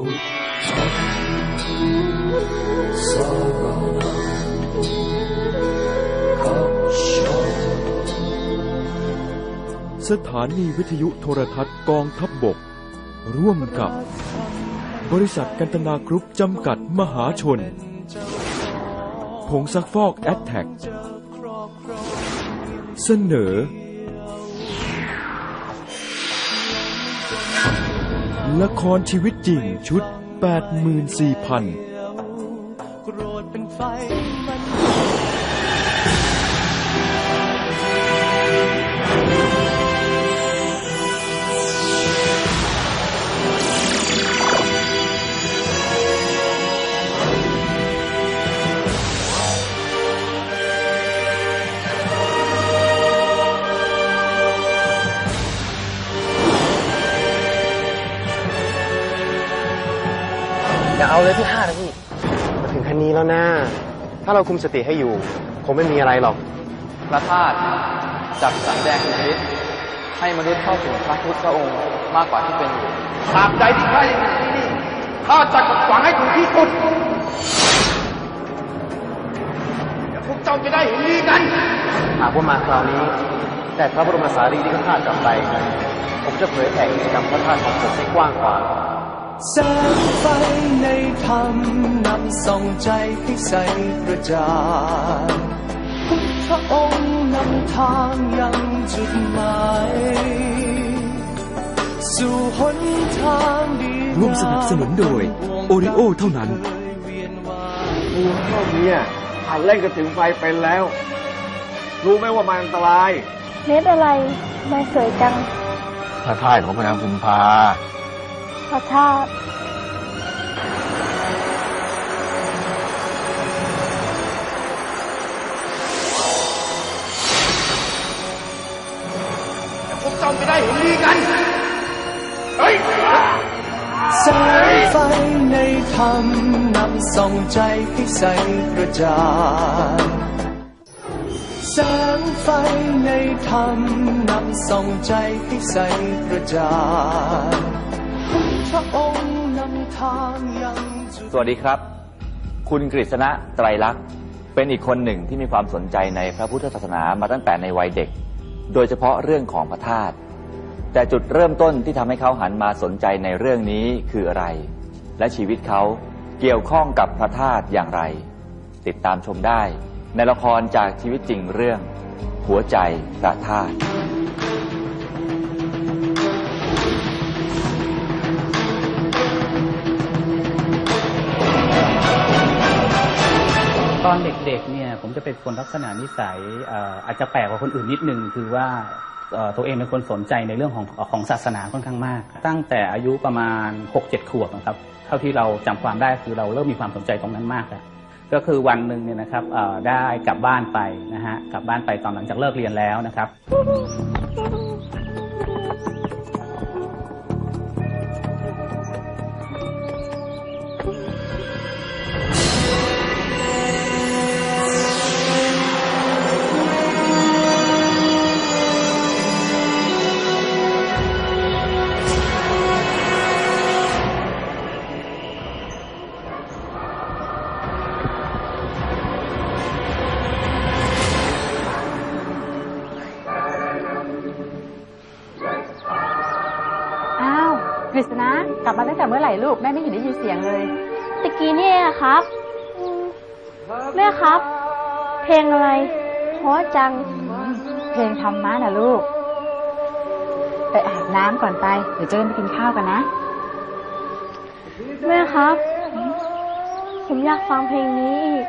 สถานีวิทยุโทรทัศน์กองทัพบบก ร่วมกับ บริษัทกันตนากรุ๊ปจำกัดมหาชน ผงซักฟอกแอตแทกเสนอ ละครชีวิตจริงชุด 84,000 เป็นไฟมันอย่าเอาเลยที่ห้านะพี่มาถึงคันนี้แล้วนะถ้าเราคุมสติให้อยู่ คงไม่มีอะไรหรอกพระธาตุจักสำแดงอิทธิฤทธิ์ให้มนุษย์เข้าถึงพระพุทธองค์มากกว่าที่เป็นอยู่ตราบใดที่ข้ายังอยู่ที่นี่ข้าจะกัดขวางให้ถึงที่สุดเดี๋ยวพวกเจ้าจะได้เห็นดีกันหากว่ามาคราวนี้ แต่พระบรมสารีริกธาตุกลับไป ผมจะเผยแผ่กิจกรรมพระธาตุของผมให้กว้างขวาง แสงไฟในธรรมนำส่องใจให้ใสกระจ่างพุทธองค์นำทางยังจุดหมายสู่หนทางดีร่วมสนับสนุนโดย Oreo เท่านั้นเวียนวายปูนเท่านี้หันเล่นกระถึงไฟเป็นแล้ว รู้ไหมว่ามันอันตราย เม็ดอะไร ไม่สวยจังพระธาตุของพระนางพิมพา พระธาตุพวกเจ้าจะได้เห็นดีกัน เฮ้ยแสงไฟในธรรมนำส่องใจให้ใสกระจ่างแสงไฟในธรรมนำส่องใจให้ใสกระจ่าง สวัสดีครับ คุณกฤษณะไตรลักษณ์เป็นอีกคนหนึ่งที่มีความสนใจในพระพุทธศาสนามาตั้งแต่ในวัยเด็ก โดยเฉพาะเรื่องของพระธาตุแต่จุดเริ่มต้นที่ทำให้เขาหันมาสนใจในเรื่องนี้คืออะไร และชีวิตเขาเกี่ยวข้องกับพระธาตุอย่างไร ติดตามชมได้ ในละครจากชีวิตจริงเรื่อง หัวใจพระธาตุ เด็กๆเนี่ยผมจะเป็นคนลักษณะนิสัยอาจจะแปลกกว่าคนอื่นนิดนึงคือว่าตัวเองเป็นคนสนใจในเรื่องของของศาสนาค่อนข้างมาก ตั้งแต่อายุประมาณ 6-7 ขวบนะครับเท่าที่เราจำความได้คือเราเริ่มมีความสนใจตรงนั้นมากแล้วก็คือวันหนึ่งเนี่ยนะครับได้กลับบ้านไปนะฮะกลับบ้านไปตอนหลังจากเลิกเรียนแล้วนะครับ กฤษณะกลับมาตั้งแต่เมื่อไหร่ลูกแม่ไม่เห็นได้ยินเสียงเลย ตะกี้เนี่ยครับอืมแม่ครับ เพลงอะไรเพราะจัง เพลงธรรมะนะลูก ไปอาบน้ำก่อนไป เดี๋ยวเจอกันไปกินข้าวกันนะ แม่ครับ ผมอยากฟังเพลงนี้อีก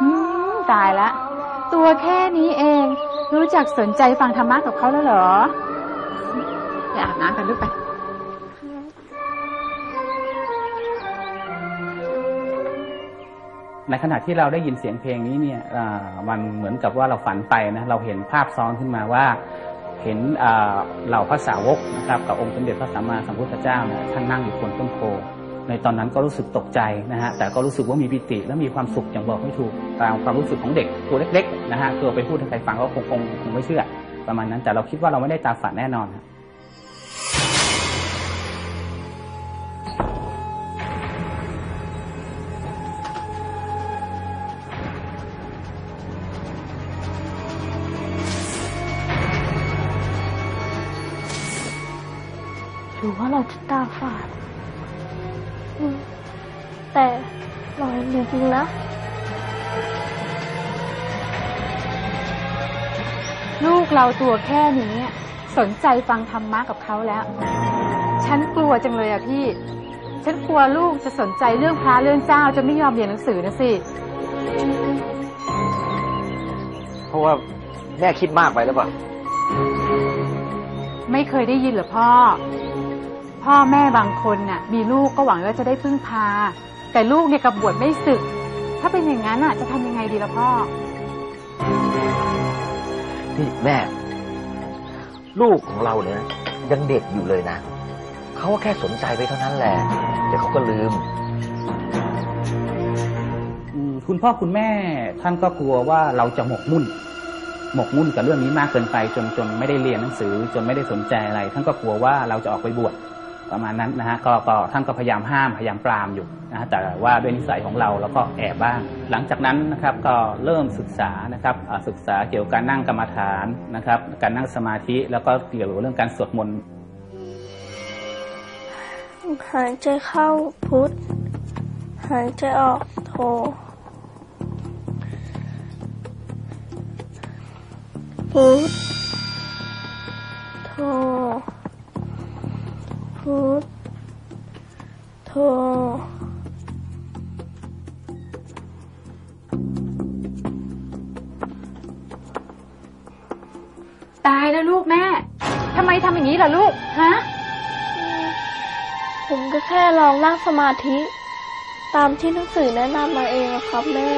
อืมตายละ ตัวแค่นี้เอง รู้จักสนใจฟังธรรมะกับเขาแล้วเหรอ ไปอาบน้ำกันลูกไป ในขณะที่เราได้ยินเสียงเพลงนี้เนี่ยมันเหมือนกับว่าเราฝันไปนะเราเห็นภาพซ้อนขึ้นมาว่าเห็นเหล่าพระสาวกนะครับกับองค์สมเด็จพระสัมมาสัมพุทธเจ้าเนี่ยท่านนั่งอยู่บนต้นโพในตอนนั้นก็รู้สึกตกใจนะฮะแต่ก็รู้สึกว่ามีปิติและมีความสุขอย่างบอกไม่ถูกตามความรู้สึกของเด็กตัวเล็กๆนะฮะคือเอาไปพูดให้ใครฟังก็คงคงคงไม่เชื่อประมาณนั้นแต่เราคิดว่าเราไม่ได้ตาฝันแน่นอน รือว่าเราจะตาฝาดอืมแต่เราเห็นจริงๆนะลูกเราตัวแค่นี้สนใจฟังธรรมะกับเขาแล้ว ฉันกลัวจังเลยอะพี่ ฉันกลัวลูกจะสนใจเรื่องพระเรื่องเจ้าจะไม่ยอมเรียนหนังสือนะสิ เพราะว่าแม่คิดมากไปหรือเปล่า ไม่เคยได้ยินเหรอพ่อ พ่อแม่บางคนน่ะ มีลูกก็หวังว่าจะได้พึ่งพา แต่ลูกเนี่ยกับบวชไม่ศึก ถ้าเป็นอย่างนั้นอะ จะทำยังไงดีล่ะพ่อ นี่แม่ ลูกของเราเนี่ยยังเด็กอยู่เลยนะเขาก็แค่สนใจไปเท่านั้นแหละเดี๋ยวเขาก็ลืม อืมคุณพ่อคุณแม่ท่านก็กลัวว่าเราจะหมกมุ่น หมกมุ่นกับเรื่องนี้มากเกินไปจนจนไม่ได้เรียนหนังสือ จนไม่ได้สนใจอะไร ท่านก็กลัวว่าเราจะออกไปบวช ประมาณนั้นนะฮะก็ก็ท่านก็พยายามห้ามพยายามปรามอยู่นะฮะแต่ว่าด้วยนิสัยของเราเราก็แอบบ้าง หลังจากนั้นนะครับก็เริ่มศึกษานะครับศึกษาเกี่ยวกับการนั่งกรรมฐานนะครับ การนั่งสมาธิแล้วก็เกี่ยวกับเรื่องการสวดมนต์หายใจเข้าพุทธหายใจออกโทพุทธโท พุทธโทตายแล้วลูกแม่ ทำไมทำอย่างนี้ล่ะลูก ฮะ ผมก็แค่ลองนั่งสมาธิ ตามที่หนังสือแนะนำมาเองอะครับแม่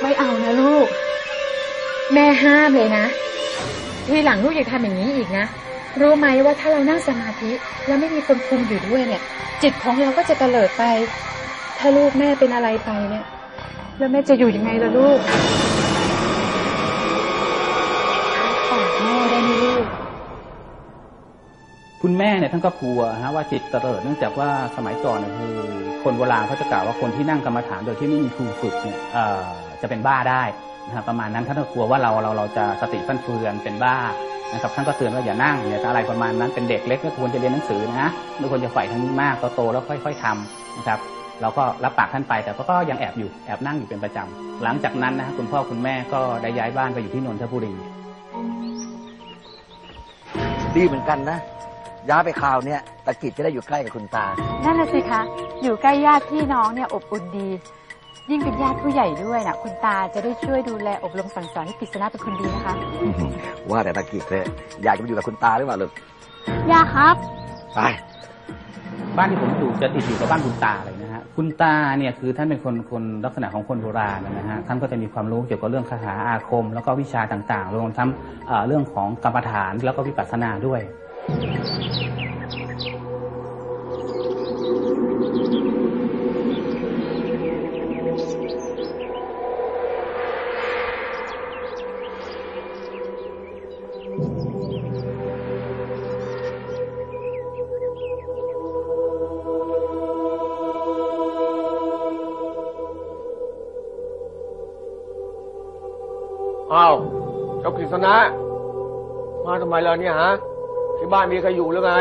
ไม่เอานะลูก แม่ห้ามเลยนะ ทีหลังลูกอย่าทำอย่างนี้อีกนะ รู้ไหมว่าถ้าเรานั่งสมาธิ แล้วไม่มีคนคุมอยู่ด้วยเนี่ย จิตของเราก็จะเตลิดไป ถ้าลูกแม่เป็นอะไรไปเนี่ย แล้วแม่จะอยู่ยังไงล่ะลูกปากแม่ได้ไหมลูกคุณแม่เนี่ยท่านก็กลัวฮะว่าจิตเตลิดเนื่องจากว่าสมัยก่อนคือคนโบราณเขาจะกล่าวว่าคนที่นั่งกรรมฐานโดยที่ไม่มีครูฝึกเนี่ยจะเป็นบ้าได้ นะฮะประมาณนั้นท่านก็กลัวว่าเราเราเราจะสติฟั่นเฟือนเป็นบ้านะครับท่านก็เตือนว่าอย่านั่งอย่าอะไรประมาณนั้นเป็นเด็กเล็กก็ควรจะเรียนหนังสือนะไม่ควรจะใฝ่ทางนี้มากโตๆแล้วค่อย ๆทำนะครับเราก็รับปากท่านไปแต่ก็ยังแอบอยู่แอบนั่งอยู่เป็นประจำหลังจากนั้นนะฮะคุณพ่อคุณแม่ก็ได้ย้ายบ้านไปอยู่ที่นนทบุรีดีเหมือนกันนะย้ายไปคราวเนี้ยตะกิจจะได้อยู่ใกล้กับคุณตา นั่นแหละสิคะ อยู่ใกล้ญาติพี่น้องเนี่ยอบอุ่นดี ยิ่งเป็นญาติผู้ใหญ่ด้วยนะคุณตาจะได้ช่วยดูแลอบรมสั่งสอนให้กฤษณะเป็นคนดีนะคะ ว่าแต่ตะกิจเลยอยากจะไปอยู่กับคุณตาหรือเปล่าลูกยาครับ ไป บ้านที่ผมอยู่จะติดอยู่กับบ้านคุณตาเลยนะฮะ คุณตาเนี่ยคือท่านเป็นคนคนลักษณะของคนโบราณนะฮะ ท่านก็จะมีความรู้เกี่ยวกับเรื่องคาถาอาคม แล้วก็วิชาต่างๆ รวมทั้งเอ่อเรื่องของกรรมฐานแล้วก็วิปัสสนาด้วย ษณะ มาทำไมล่ะเนี่ยฮะที่บ้านมีใครอยู่หรือไง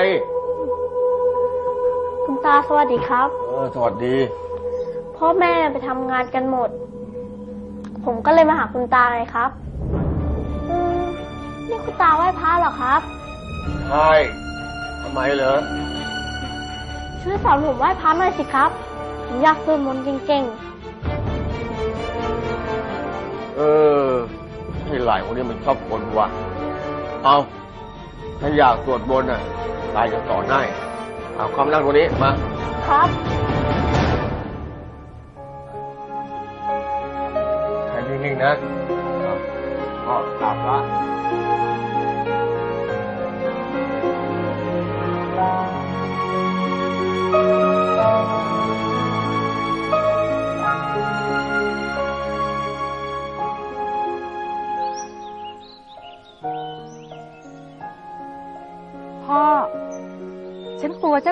คุณตาสวัสดีครับ เออ สวัสดี พ่อแม่ไปทำงานกันหมด ผมก็เลยมาหาคุณตาไงครับอืมนี่คุณตาไหว้พระเหรอครับ ใช่ทำไมเหรอ ช่วยสอนผมไหว้พระหน่อยสิครับ ผมอยากสวดมนต์เก่งเออ ไอ้หลายคนนี้มันชอบคนว่ะเอาถ้าอยากสวดมนต์อะตายจะสอนให้เอาความนั่งตรงนี้มาๆครับแค่นิ่งๆนะเอาพ่อกราบละ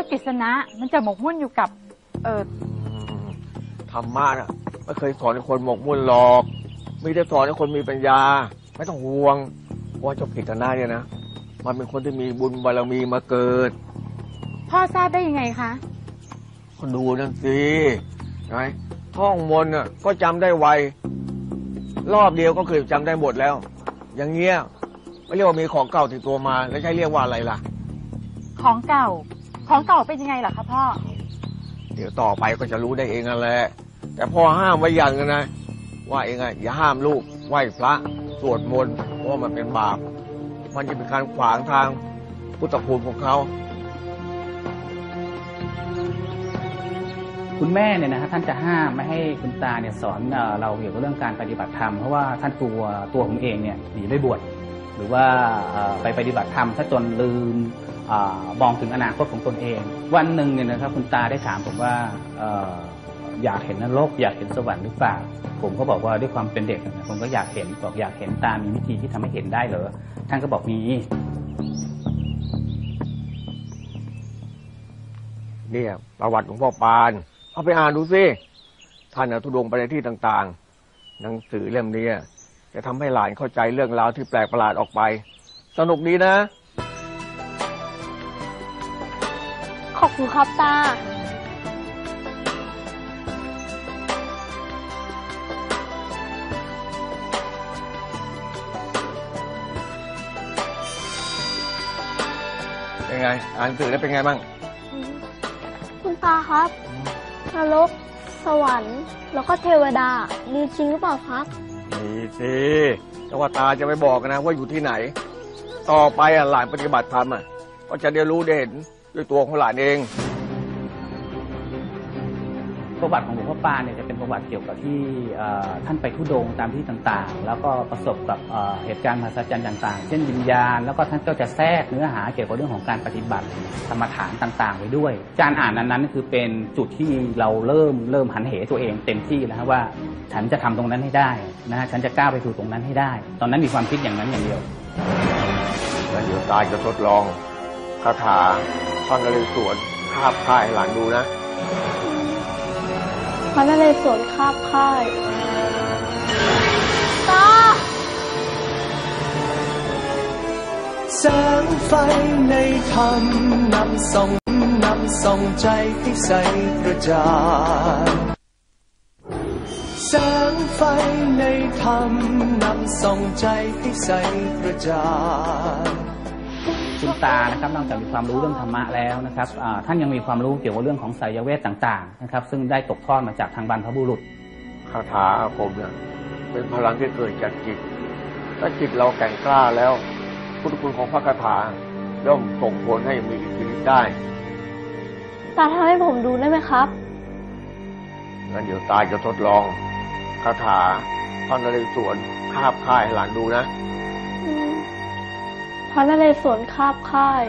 กลัวเจ้ากฤษณะมันจะหมกมุ่นอยู่กับ เออธรรมะน่ะไม่เคยสอนให้คนหมกมุ่นหรอกไม่ได้สอนให้คนมีปัญญา ไม่ต้องห่วงเพราะว่าเจ้ากิจนาเนี่ยนะมันเป็นคนที่มีบุญบารมีมาเกิด พ่อทราบได้ยังไงคะก็ดูนั่นสิไงท่องมนต์น่ะก็จำได้ไวรอบเดียวก็คือจำได้หมดแล้ว อย่างเงี้ยไม่เรียกว่ามีของเก่าติดตัวมา แล้วใช้เรียกว่าอะไรล่ะ ของเก่า ของเก่าเป็นยังไงล่ะคะพ่อ เดี๋ยวต่อไปก็จะรู้ได้เองนั่นแหละ แต่พ่อห้ามไว้อย่างนึงนะ ว่าเองอะอย่าห้ามลูกไหว้พระสวดมนต์เพราะว่ามันเป็นบาป มันจะเป็นการขวางทางพุทธคุณของเขาคุณแม่เนี่ยนะฮะท่านจะห้ามไม่ให้คุณตาเนี่ยสอนเอ่อเราเกี่ยวกับเรื่องการปฏิบัติธรรมเพราะว่าท่านกลัวตัวผมเองเนี่ยหนีไปบวชหรือว่าเอ่อไปปฏิบัติธรรมซะจนลืมเออ มองถึงอนาคตของตนเอง วันหนึ่งเนี่ยนะครับคุณตาได้ถามผมว่าออยากเห็นนรกอยากเห็นสวรรค์หรือเปล่า ผมก็บอกว่าด้วยความเป็นเด็กนะผมก็อยากเห็นบอกอยากเห็นตามีวิธีที่ทำให้เห็นได้เหรอท่านก็บอกมีเนี่ยประวัติของพ่อปานเอาไปอ่านดูสิท่านทุดงไปในที่ต่างๆ หนังสือเล่มนี้จะทำให้หลานเข้าใจเรื่องราวที่แปลกประหลาดออกไป สนุกดีนะ คุณครับตา เป็นไง อ่านหนังสือแล้วเป็นไงบ้าง คุณตาครับนรกสวรรค์ แล้วก็เทวดา มีจริงหรือเปล่าครับ มีสิแต่ว่าตาจะไม่บอกนะว่าอยู่ที่ไหน ต่อไปอะหลานปฏิบัติธรรมอะ ก็จะได้รู้ได้เห็น ด้วยตัวของหลานเอง ประวัติของหลวงพ่อปานเนี่ยจะเป็นประวัติเกี่ยวกับที่เอ่อท่านไปทุดงค์ตามที่ต่างๆ แล้วก็ประสบกับเอ่อเหตุการณ์มหัศจรรย์ต่างๆ เช่นวิญญาณ แล้วก็ท่านก็จะแทรกเนื้อหาเกี่ยวกับเรื่องของการปฏิบัติธรรมฐานต่างๆไว้ด้วย การอ่านนั้นๆคือเป็นจุดที่เราเริ่มเริ่มหันเหตัวเองเต็มที่แล้วฮะว่า ฉันจะทำตรงนั้นให้ได้นะฮะฉันจะก้าวไปสู่ตรงนั้นให้ได้ ตอนนั้นมีความคิดอย่างนั้นอย่างเดียว แล้วเดี๋ยวตาจะทดลอง คาถาท่อนนเรศวรคาบค่ายให้หลานดูนะพระนเรศวรคาบค่ายตาแสงไฟในธรรมนำส่องนำส่องใจให้ใสกระจ่างแสงไฟในธรรมนำส่องใจให้ใสกระจ่าง คุณตานะครับนอกจากมีความรู้เรื่องธรรมะแล้วนะครับอ่าท่านยังมีความรู้เกี่ยวกับเรื่องของไสยเวทต่างๆนะครับ ซึ่งได้ตกทอดมาจากทางบรรพบุรุษคาถาอาคมเนี่ยเป็นพลังที่เกิดจากจิตถ้าจิตเราแกร่งกล้าแล้ว พุทธคุณของพระคาถาย่อมส่งผลให้มีอิทธิฤทธิ์ได้ตาทำให้ผมดูได้ไหมครับงั้นเดี๋ยวตาจะทดลองคาถาท่อนนเรศวรคาบค่ายให้หลานดูนะอืม พระนเรศวรคาบค่าย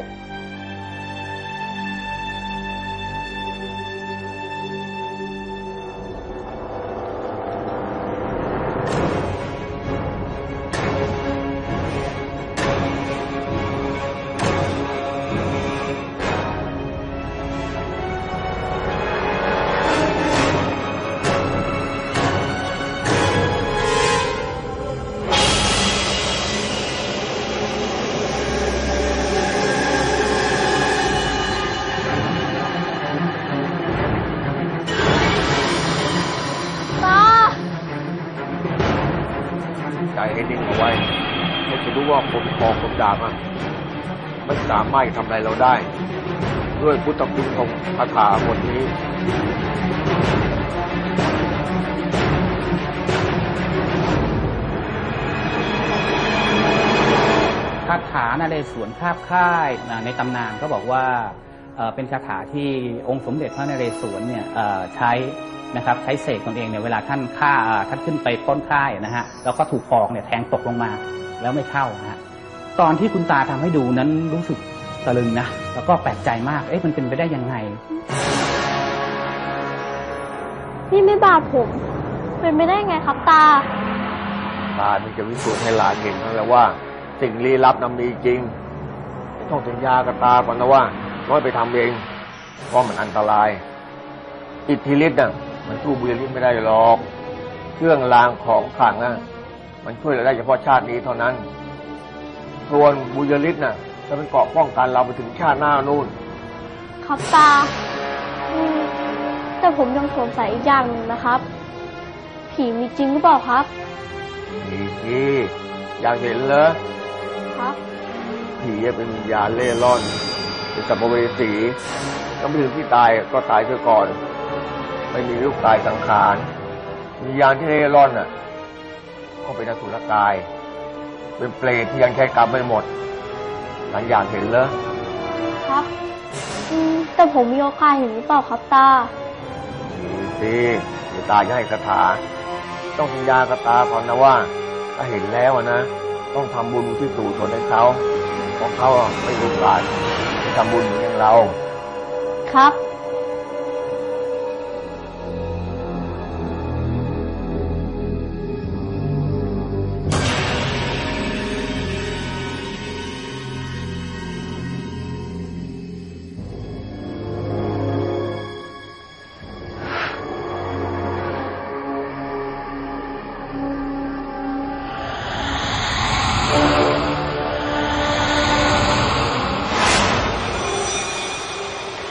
ไม่สามารถทำอะไรเราได้ ด้วยพุทธคุณของคาถาบทนี้ คาถานาเรศวรคาบค่ายนะในตำนานก็บอกว่าเอ่อเป็นคาถาที่องค์สมเด็จพระนเรศวรเนี่ยเอ่อใช้นะครับใช้เสกตนเองเนี่ยเวลาท่านฆ่าอ่าท่านขึ้นไปพ้นค่ายนะฮะแล้วก็ถูกปอกเนี่ยแทงตกลงมาแล้วไม่เข้านะฮะ ตอนที่คุณตาทำให้ดูนั้นรู้สึกตะลึงนะ แล้วก็แปลกใจมาก เอ๊ะมันเป็นไปได้ยังไง นี่ไม่บาปผม เป็นไปได้ไงครับตา ตามันจะวิสูจน์ให้หลานเห็นทั้งแล้วว่า สิ่งลี้ลับนั้นมีจริง ต้องสัญญากับตาก่อนนะว่าน้อยไปทำเอง เพราะมันอันตราย อิทธิฤทธิ์น่ะมันสู้บุญฤทธิ์ไม่ได้หรอก เครื่องรางของขลังน่ะ มันช่วยเราได้เฉพาะชาตินี้เท่านั้น ส่วนบุญฤทธิ์น่ะ จะเป็นเกราะป้องกันเราไปถึงชาติหน้านู่น ครับตาอืมแต่ผมยังสงสัยอีกอย่างหนึ่งนะครับ ผีมีจริงหรือเปล่าครับมีสิอยากเห็นเหรอ ครับ ผีเป็นวิญญาณเล่ร่อน เป็นสัมภเวสีก็ไม่ถึงที่ตายก็ตายเสียก่อน ไม่มีลูกตายสังขารวิญญาณที่เล่ร่อนน่ะ ก็เป็นอสุรกาย เป็นเปรตที่ยังใช้กรรมไม่หมดหลังอยากเห็นเหรอครับอืมแต่ผมมีโอกาสเห็นหรือเปล่าครับตา มีสิเดี๋ยวตาจะให้คาถา ต้องสัญญากับตาก่อนนะว่า ถ้าเห็นแล้วอะนะ ต้องทำบุญที่สู่ชนให้เขาเพราะเขาอะไม่มีโอกาสที่ทำบุญเหมือนอย่างเรา ครับ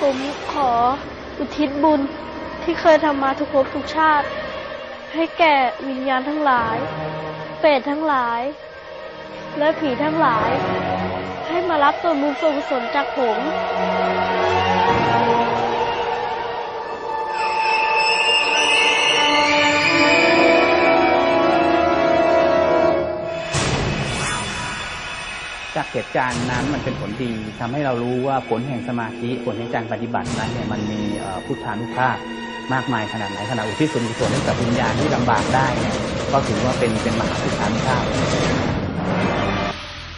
ผมขออุทิศบุญที่เคยทำมาทุกภพทุกชาติ ให้แก่วิญญาณทั้งหลาย เปรตทั้งหลาย และผีทั้งหลาย ให้มารับส่วนบุญส่วนกุศลจากผม จากเหตุการณ์นั้นมันเป็นผลดีทำให้เรารู้ว่าผลแห่งสมาธิผลแห่งการปฏิบัตินั้นเนี่ยมันมีพุทธานุภาพมากมายขนาดไหนขนาดอุทิศส่วนกุศลให้กับวิญญาณที่ลำบากได้เนี่ยก็ถือว่าเป็นเป็นมหาพุทธานุภาพ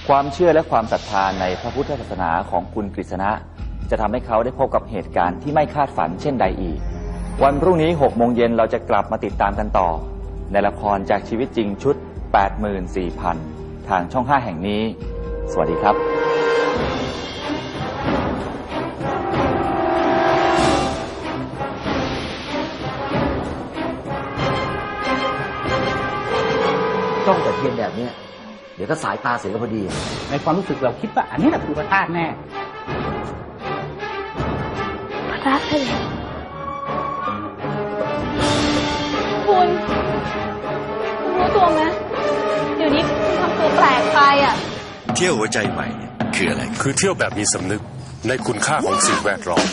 ความเชื่อและความศรัทธาในพระพุทธศาสนาของคุณกฤษณะ จะทำให้เขาได้พบกับเหตุการณ์ที่ไม่คาดฝันเช่นใดอีก วันพรุ่งนี้6โมงเย็นเราจะกลับมาติดตามกันต่อ ในละครจากชีวิตจริงชุด 84,000 ทางช่อง 5 แห่งนี้ สวัสดีครับจ้องแต่เทียนแบบเนี้ยเดี๋ยวก็สายตาเสียก็พอดี ในความรู้สึกเราคิดว่า อันนี้แหละคือพระธาตุแน่พระธาตุเลยคุณคุณรู้ตัวไหมเดี๋ยวนี้คุณทำตัวแปลกไปอะ เที่ยวหัวใจใหม่ คืออะไร คือเที่ยวแบบมีสำนึกในคุณค่าของสิ่งแวดล้อม